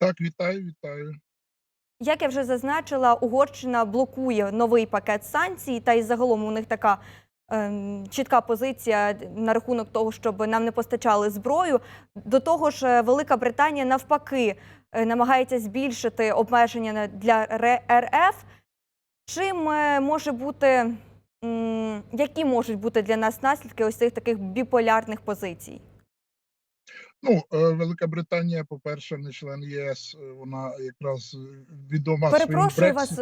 Так, вітаю, вітаю. Як я вже зазначила, Угорщина блокує новий пакет санкцій, та й загалом у них така ем, чітка позиція на рахунок того, щоб нам не постачали зброю. До того ж, е, Велика Британія навпаки е, намагається збільшити обмеження для РФ. Чим е, може бути, які можуть бути для нас наслідки ось цих таких біполярних позицій? Ну, е, Велика Британія, по-перше, не член ЄС, е, вона якраз е, відома Перепрошую своїм вас,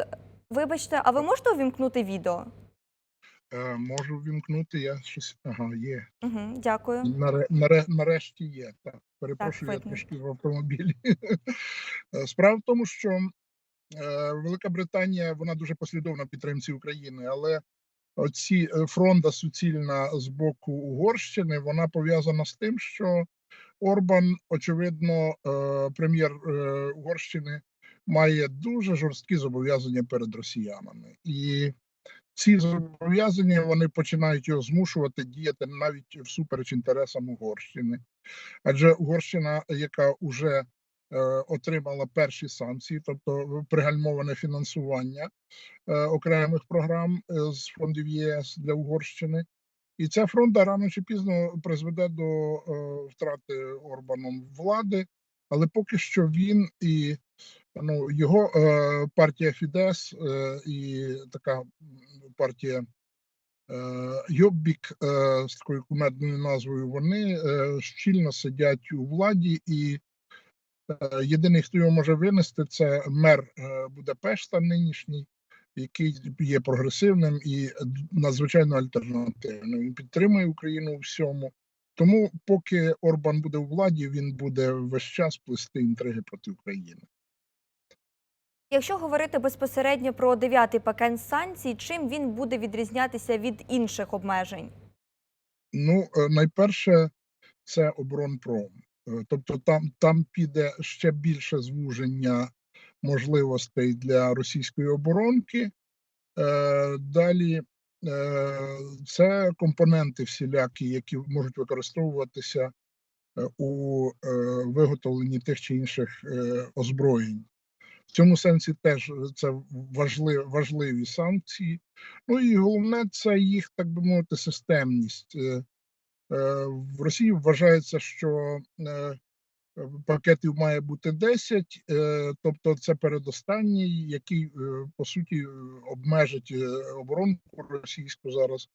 вибачте, а ви можете увімкнути відео? Е, Можу вімкнути, я щось. Ага, є. Угу, дякую. Наре, наре, нарешті є. Так, перепрошую, я видно. трошки в автомобілі. Справа в тому, що е, Велика Британія вона дуже послідовна в підтримці України, але оці фронта суцільна з боку Угорщини вона пов'язана з тим, що Орбан, очевидно, е, прем'єр е, Угорщини, має дуже жорсткі зобов'язання перед росіянами, і ці зобов'язання вони починають його змушувати діяти навіть всупереч інтересам Угорщини. Адже Угорщина, яка вже е, отримала перші санкції, тобто пригальмоване фінансування окремих програм з фондів ЄС для Угорщини, і ця фронта рано чи пізно призведе до е, втрати Орбаном влади, але поки що він і ну, його е, партія Фідес е, і така партія Йоббік з такою кумедною назвою, вони щільно сидять у владі, і єдиний, хто його може винести, це мер Будапешта нинішній, який є прогресивним і надзвичайно альтернативним. Він підтримує Україну у всьому. Тому, поки Орбан буде у владі, він буде весь час плести інтриги проти України. Якщо говорити безпосередньо про дев'ятий пакет санкцій, чим він буде відрізнятися від інших обмежень? Ну, е, найперше, це оборонпром. Е, Тобто там, там піде ще більше звуження можливостей для російської оборонки. Е, Далі е, це компоненти всілякі, які можуть використовуватися е, у виготовленні тих чи інших озброєнь. В цьому сенсі теж це важливі, важливі санкції. Ну і головне це їх, так би мовити, системність. В Росії вважається, що пакетів має бути 10, е, тобто це передостанній, який е, по суті е, обмежить оборонку російську зараз.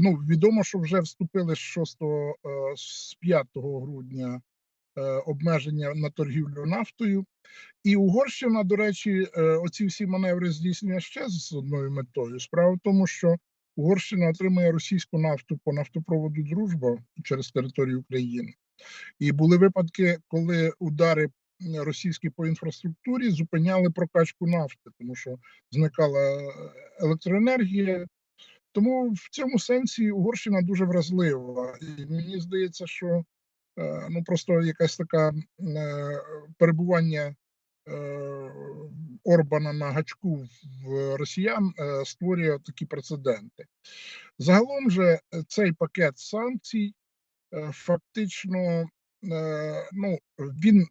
Ну, відомо, що вже вступили з 6 е, з 5 грудня обмеження на торгівлю нафтою. І Угорщина, до речі, оці всі маневри здійснює ще з одною метою. Справа в тому, що Угорщина отримує російську нафту по нафтопроводу Дружба через територію України. І були випадки, коли удари російські по інфраструктурі зупиняли прокачку нафти, тому що зникала е, електроенергія. Тому в цьому сенсі Угорщина дуже вразлива. І мені здається, що е, ну просто якась така е, перебування Орбана на гачку в росіян створює такі прецеденти. Загалом же цей пакет санкцій фактично е, ну, він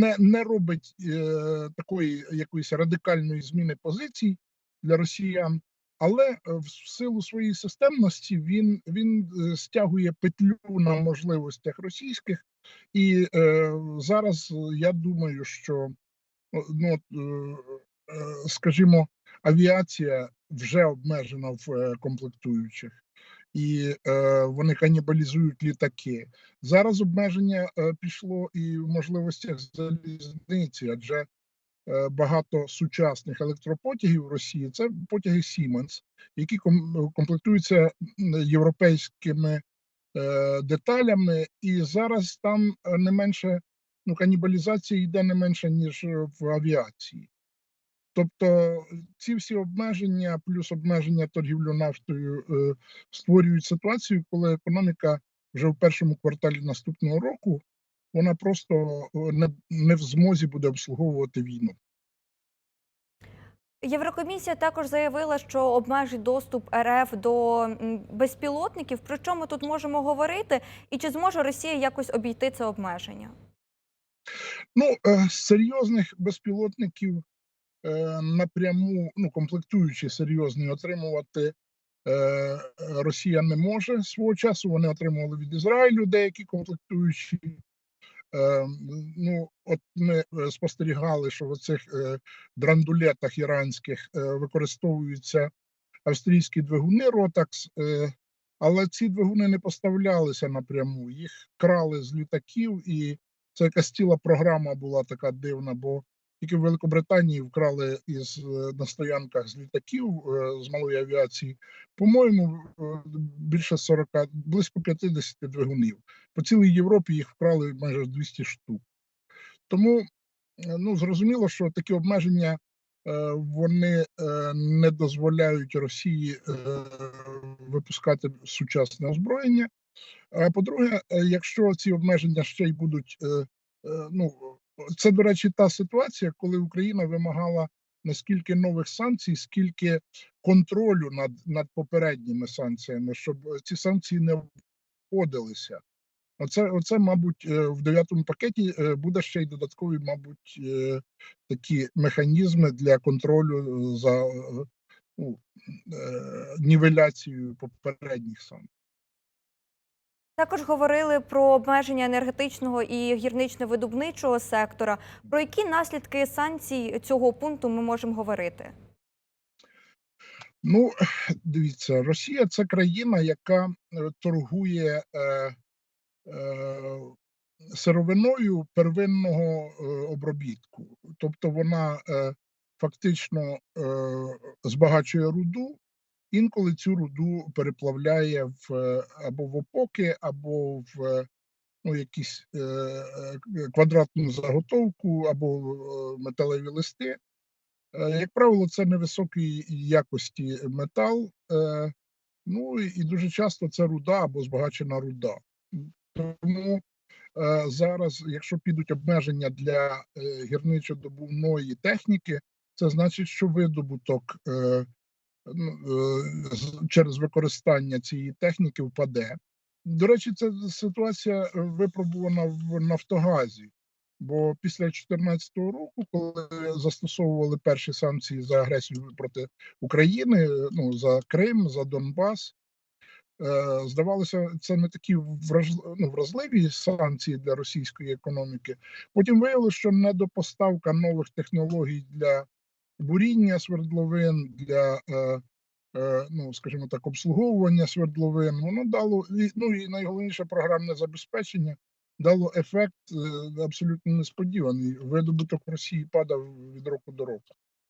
не, не робить е, такої якоїсь радикальної зміни позицій для росіян, але е, в силу своєї системності він, він е, стягує петлю на можливостях російських. І е, зараз е, я думаю, що ну, е, е, скажімо, авіація вже обмежена в е, комплектуючих, і е, вони канібалізують літаки. Зараз обмеження е, пішло і в можливостях залізниці, адже е, багато сучасних електропотягів в Росії це потяги Siemens, які ком- комплектуються європейськими е, деталями, і зараз там е, не менше ну, канібалізація йде не менше, ніж е, в авіації. Тобто ці всі обмеження, плюс обмеження торгівлю нафтою, е, створюють ситуацію, коли економіка вже в першому кварталі наступного року вона просто е, не, не в змозі буде обслуговувати війну. Єврокомісія також заявила, що обмежить доступ РФ до безпілотників. Про що ми тут можемо говорити? І чи зможе Росія якось обійти це обмеження? Ну, е, серйозних безпілотників напряму, ну, комплектуючі серйозні отримувати е, Росія не може свого часу. Вони отримували від Ізраїлю деякі комплектуючі. Е, ну, от ми е, спостерігали, що в цих е, драндулетах іранських е, використовуються австрійські двигуни Ротакс, е, але ці двигуни не поставлялися напряму. Їх крали з літаків, і це якась ціла програма була така дивна, бо тільки в Великобританії вкрали із е, на стоянках з літаків е, з малої авіації, по-моєму, е, більше 40, близько 50 двигунів. По цілій Європі їх вкрали майже 200 штук. Тому ну, зрозуміло, що такі обмеження вони не дозволяють Росії випускати сучасне озброєння. А по-друге, якщо ці обмеження ще й будуть, ну це, до речі, та ситуація, коли Україна вимагала не скільки нових санкцій, скільки контролю над, над попередніми санкціями, щоб ці санкції не обходилися. Оце, оце, мабуть, е, в дев'ятому пакеті е, буде ще й додаткові, мабуть, е, такі механізми для контролю за ну, нівеляцією попередніх санкцій. Також говорили про обмеження енергетичного і гірнично-видобничого сектора. Про які наслідки санкцій цього пункту ми можемо говорити? Ну, дивіться, Росія це країна, яка торгує е, е, сировиною первинного е, обробітку. Тобто вона е, фактично е, збагачує руду, інколи цю руду переплавляє в е, або в опоки, або в е, ну, якісь е, е, квадратну заготовку, або металеві листи. Як правило, це невисокої якості метал, е, ну і дуже часто це руда або збагачена руда. Тому е, зараз, якщо підуть обмеження для гірничо-добувної техніки, це значить, що видобуток е, через використання цієї техніки впаде. До речі, ця ситуація е, випробувана в Нафтогазі. Бо після 2014 року, коли застосовували перші санкції за агресію проти України, е, ну за Крим, за Донбас, е, здавалося, це не такі ну, вразливі санкції для російської економіки. Потім виявилося, що недопоставка нових технологій для буріння свердловин, для е, е, ну, скажімо так, обслуговування свердловин, воно дало ну і найголовніше програмне забезпечення дало ефект е, абсолютно несподіваний. Видобуток Росії падав від року до року.